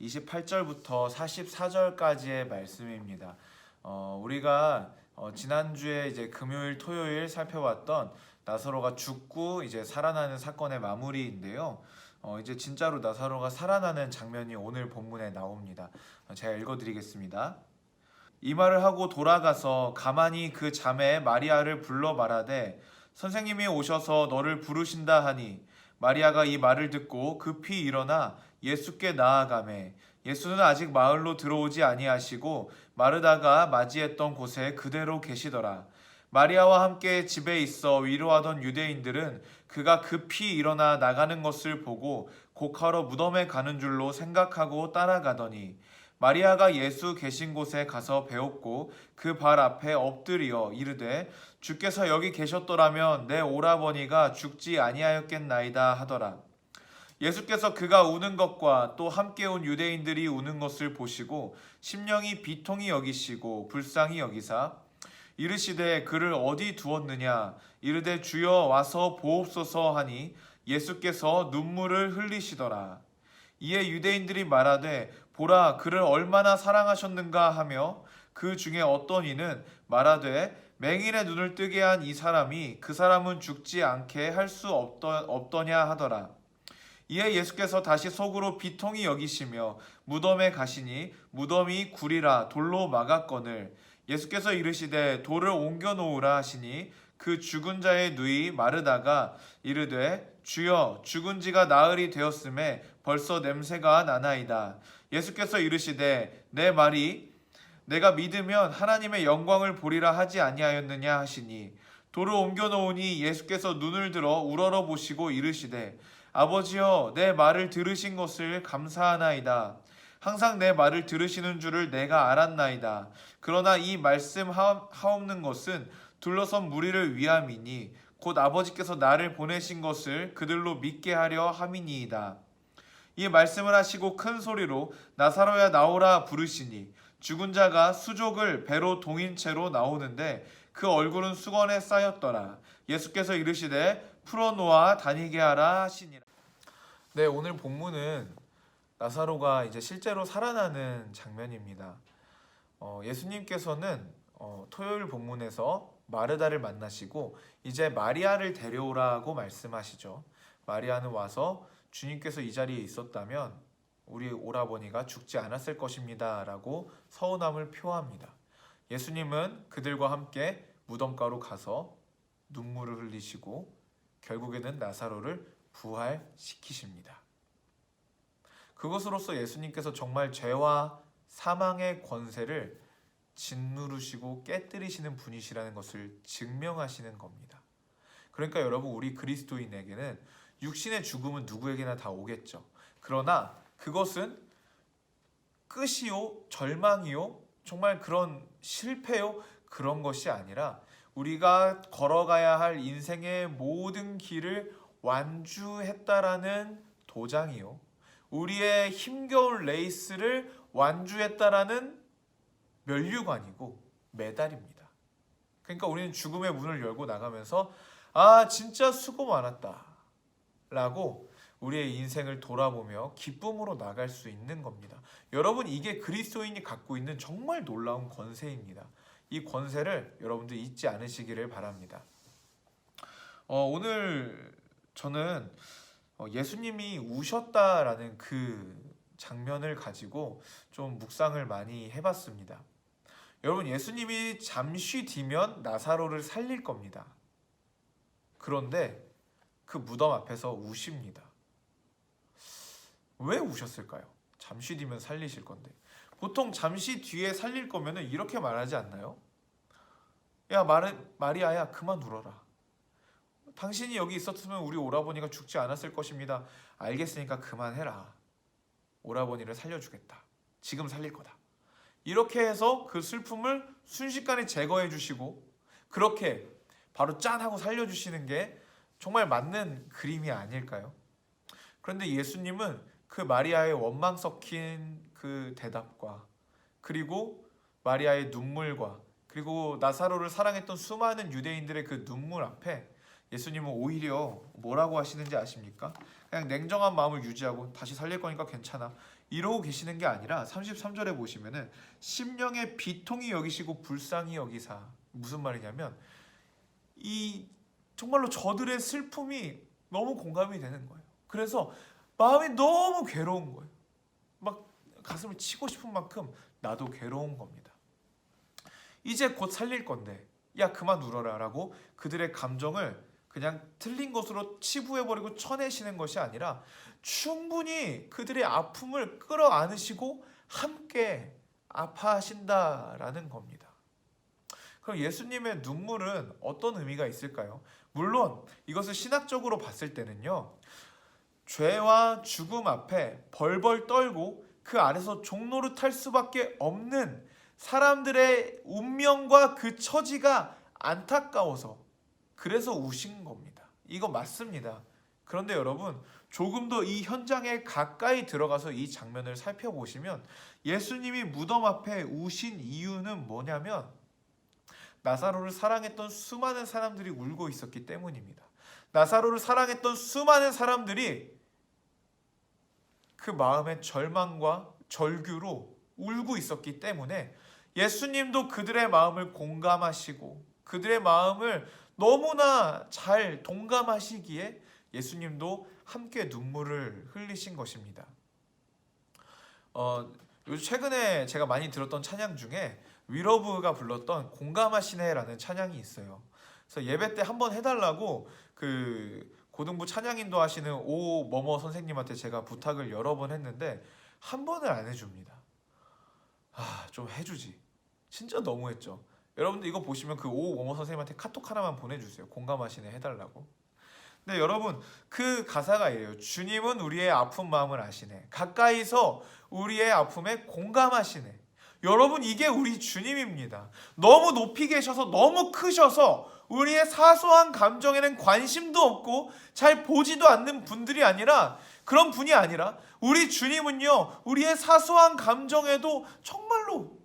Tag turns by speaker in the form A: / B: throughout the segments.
A: 28절부터 44절까지의 말씀입니다. 어, 우리가 어, 지난주에 이제 금요일, 토요일 살펴봤던 나사로가 죽고 이제 살아나는 사건의 마무리인데요. 어, 이제 진짜로 나사로가 살아나는 장면이 오늘 본문에 나옵니다. 어, 제가 읽어드리겠습니다. 이 말을 하고 돌아가서 가만히 그 자매 마리아를 불러 말하되 선생님이 오셔서 너를 부르신다 하니 마리아가 이 말을 듣고 급히 일어나 예수께 나아가매 예수는 아직 마을로 들어오지 아니하시고 마르다가 맞이했던 곳에 그대로 계시더라 마리아와 함께 집에 있어 위로하던 유대인들은 그가 급히 일어나 나가는 것을 보고 곡하러 무덤에 가는 줄로 생각하고 따라가더니 마리아가 예수 계신 곳에 가서 배웠고 그 발 앞에 엎드리어 이르되 주께서 여기 계셨더라면 내 오라버니가 죽지 아니하였겠나이다 하더라. 예수께서 그가 우는 것과 또 함께 온 유대인들이 우는 것을 보시고 심령이 비통히 여기시고 불쌍히 여기사 이르시되 그를 어디 두었느냐 이르되 주여 와서 보옵소서 하니 예수께서 눈물을 흘리시더라. 이에 유대인들이 말하되 보라 그를 얼마나 사랑하셨는가 하며 그 중에 어떤 이는 말하되 맹인의 눈을 뜨게 한 이 사람이 그 사람은 죽지 않게 할 수 없더냐 하더라. 이에 예수께서 다시 속으로 비통히 여기시며 무덤에 가시니 무덤이 구리라 돌로 막았거늘 예수께서 이르시되 돌을 옮겨 놓으라 하시니 그 죽은 자의 누이 마르다가 이르되 주여 죽은 지가 나흘이 되었음에 벌써 냄새가 나나이다. 예수께서 이르시되 내 말이 내가 믿으면 하나님의 영광을 보리라 하지 아니하였느냐 하시니 돌을 옮겨 놓으니 예수께서 눈을 들어 우러러 보시고 이르시되 아버지여 내 말을 들으신 것을 감사하나이다. 항상 내 말을 들으시는 줄을 내가 알았나이다. 그러나 이 말씀 하옵는 것은 둘러선 무리를 위함이니 곧 아버지께서 나를 보내신 것을 그들로 믿게 하려 함이니이다. 이 말씀을 하시고 큰 소리로 나사로야 나오라 부르시니 죽은 자가 수족을 배로 동인 채로 나오는데 그 얼굴은 수건에 쌓였더라. 예수께서 이르시되 풀어놓아 다니게 하라 하시니라. 네, 오늘 본문은 나사로가 이제 실제로 살아나는 장면입니다. 어, 예수님께서는 어, 토요일 본문에서 마르다를 만나시고 이제 마리아를 데려오라고 말씀하시죠. 마리아는 와서 주님께서 이 자리에 있었다면 우리 오라버니가 죽지 않았을 것입니다라고 서운함을 표합니다. 예수님은 그들과 함께 무덤가로 가서 눈물을 흘리시고 결국에는 나사로를 부활시키십니다. 그것으로서 예수님께서 정말 죄와 사망의 권세를 짓누르시고 깨뜨리시는 분이시라는 것을 증명하시는 겁니다. 그러니까 여러분 우리 그리스도인에게는 육신의 죽음은 누구에게나 다 오겠죠. 그러나 그것은 끝이요, 절망이요, 정말 그런 실패요, 그런 것이 아니라 우리가 걸어가야 할 인생의 모든 길을 완주했다라는 도장이요. 우리의 힘겨운 레이스를 완주했다라는 면류관이고 메달입니다. 그러니까 우리는 죽음의 문을 열고 나가면서 아 진짜 수고 많았다 라고 우리의 인생을 돌아보며 기쁨으로 나갈 수 있는 겁니다. 여러분 이게 그리스도인이 갖고 있는 정말 놀라운 권세입니다. 이 권세를 여러분들 잊지 않으시기를 바랍니다. 어, 오늘 저는 어, 예수님이 우셨다라는 그 장면을 가지고 좀 묵상을 많이 해봤습니다. 여러분 예수님이 잠시 뒤면 나사로를 살릴 겁니다. 그런데 그 무덤 앞에서 우십니다. 왜 우셨을까요? 잠시 뒤면 살리실 건데. 보통 잠시 뒤에 살릴 거면은 이렇게 말하지 않나요? 야 마리, 마리아야 그만 울어라. 당신이 여기 있었으면 우리 오라버니가 죽지 않았을 것입니다. 알겠으니까 그만해라. 오라버니를 살려주겠다. 지금 살릴 거다. 이렇게 해서 그 슬픔을 순식간에 제거해 주시고 그렇게 바로 짠 하고 살려 주시는 게 정말 맞는 그림이 아닐까요? 그런데 예수님은 그 마리아의 원망 섞인 그 대답과 그리고 마리아의 눈물과 그리고 나사로를 사랑했던 수많은 유대인들의 그 눈물 앞에 예수님은 오히려 뭐라고 하시는지 아십니까? 그냥 냉정한 마음을 유지하고 다시 살릴 거니까 괜찮아. 이러고 계시는 게 아니라 33절에 보시면은 심령의 비통이 여기시고 불쌍히 여기사 무슨 말이냐면 이 정말로 저들의 슬픔이 너무 공감이 되는 거예요. 그래서 마음이 너무 괴로운 거예요. 막 가슴을 치고 싶은 만큼 나도 괴로운 겁니다. 이제 곧 살릴 건데 야 그만 울어라 라고 그들의 감정을 그냥 틀린 것으로 치부해버리고 쳐내시는 것이 아니라 충분히 그들의 아픔을 끌어안으시고 함께 아파하신다라는 겁니다. 그럼 예수님의 눈물은 어떤 의미가 있을까요? 물론 이것을 신학적으로 봤을 때는요. 죄와 죽음 앞에 벌벌 떨고 그 아래서 종로를 탈 수밖에 없는 사람들의 운명과 그 처지가 안타까워서 그래서 우신 겁니다. 이거 맞습니다. 그런데 여러분 조금 더 이 현장에 가까이 들어가서 이 장면을 살펴보시면 예수님이 무덤 앞에 우신 이유는 뭐냐면 나사로를 사랑했던 수많은 사람들이 울고 있었기 때문입니다. 나사로를 사랑했던 수많은 사람들이 그 마음의 절망과 절규로 울고 있었기 때문에 예수님도 그들의 마음을 공감하시고 그들의 마음을 너무나 잘 동감하시기에 예수님도 함께 눈물을 흘리신 것입니다. 어, 요즘 최근에 제가 많이 들었던 찬양 중에 위러브가 불렀던 공감하시네라는 찬양이 있어요. 그래서 예배 때 한번 해달라고 그 고등부 찬양인도 하시는 오 뭐뭐 선생님한테 제가 부탁을 여러 번 했는데 한 번을 안 해줍니다. 아 좀 해주지. 진짜 너무했죠. 여러분들 이거 보시면 그오 뭐뭐 선생님한테 카톡 하나만 보내주세요. 공감하시네 해달라고. 근데 여러분 그 가사가 이래요. 주님은 우리의 아픈 마음을 아시네. 가까이서 우리의 아픔에 공감하시네. 여러분 이게 우리 주님입니다. 너무 높이 계셔서 너무 크셔서 우리의 사소한 감정에는 관심도 없고 잘 보지도 않는 분들이 아니라 그런 분이 아니라 우리 주님은요 우리의 사소한 감정에도 정말로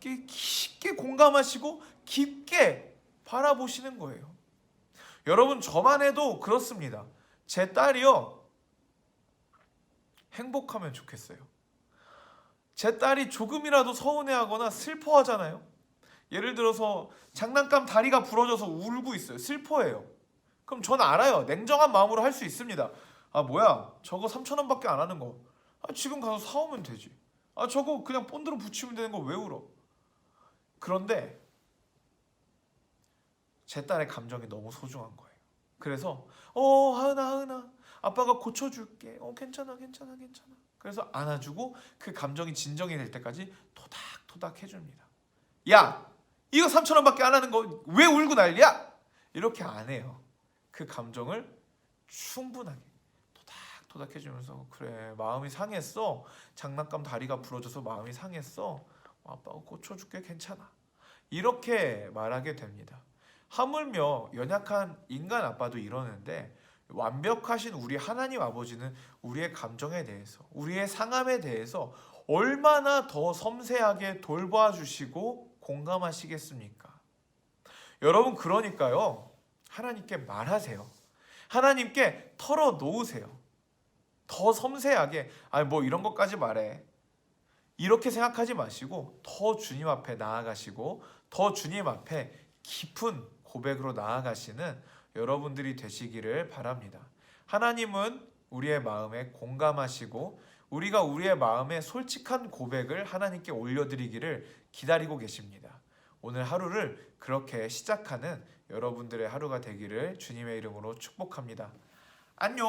A: 깊게 공감하시고 깊게 바라보시는 거예요. 여러분 저만 해도 그렇습니다. 제 딸이요 행복하면 좋겠어요. 제 딸이 조금이라도 서운해하거나 슬퍼하잖아요. 예를 들어서 장난감 다리가 부러져서 울고 있어요. 슬퍼해요. 그럼 전 알아요. 냉정한 마음으로 할 수 있습니다. 아 뭐야 저거 3천 원밖에 안 하는 거. 아 지금 가서 사오면 되지. 아 저거 그냥 본드로 붙이면 되는 거 왜 울어? 그런데 제 딸의 감정이 너무 소중한 거예요. 그래서 어 하은아 하은아 아빠가 고쳐줄게. 어 괜찮아 괜찮아 괜찮아. 그래서 안아주고 그 감정이 진정이 될 때까지 토닥토닥 해줍니다. 야 이거 3천 원밖에 안 하는 거 왜 울고 난리야? 이렇게 안 해요. 그 감정을 충분하게 토닥토닥 해주면서 그래 마음이 상했어. 장난감 다리가 부러져서 마음이 상했어. 어, 아빠가 고쳐줄게 괜찮아. 이렇게 말하게 됩니다. 하물며 연약한 인간 아빠도 이러는데 완벽하신 우리 하나님 아버지는 우리의 감정에 대해서, 우리의 상함에 대해서 얼마나 더 섬세하게 돌봐 주시고 공감하시겠습니까? 여러분 그러니까요. 하나님께 말하세요. 하나님께 털어 놓으세요. 더 섬세하게 아니 뭐 이런 것까지 말해. 이렇게 생각하지 마시고 더 주님 앞에 나아가시고 더 주님 앞에 깊은 고백으로 나아가시는 여러분들이 되시기를 바랍니다. 하나님은 우리의 마음에 공감하시고 우리가 우리의 마음에 솔직한 고백을 하나님께 올려드리기를 기다리고 계십니다. 오늘 하루를 그렇게 시작하는 여러분들의 하루가 되기를 주님의 이름으로 축복합니다. 안녕!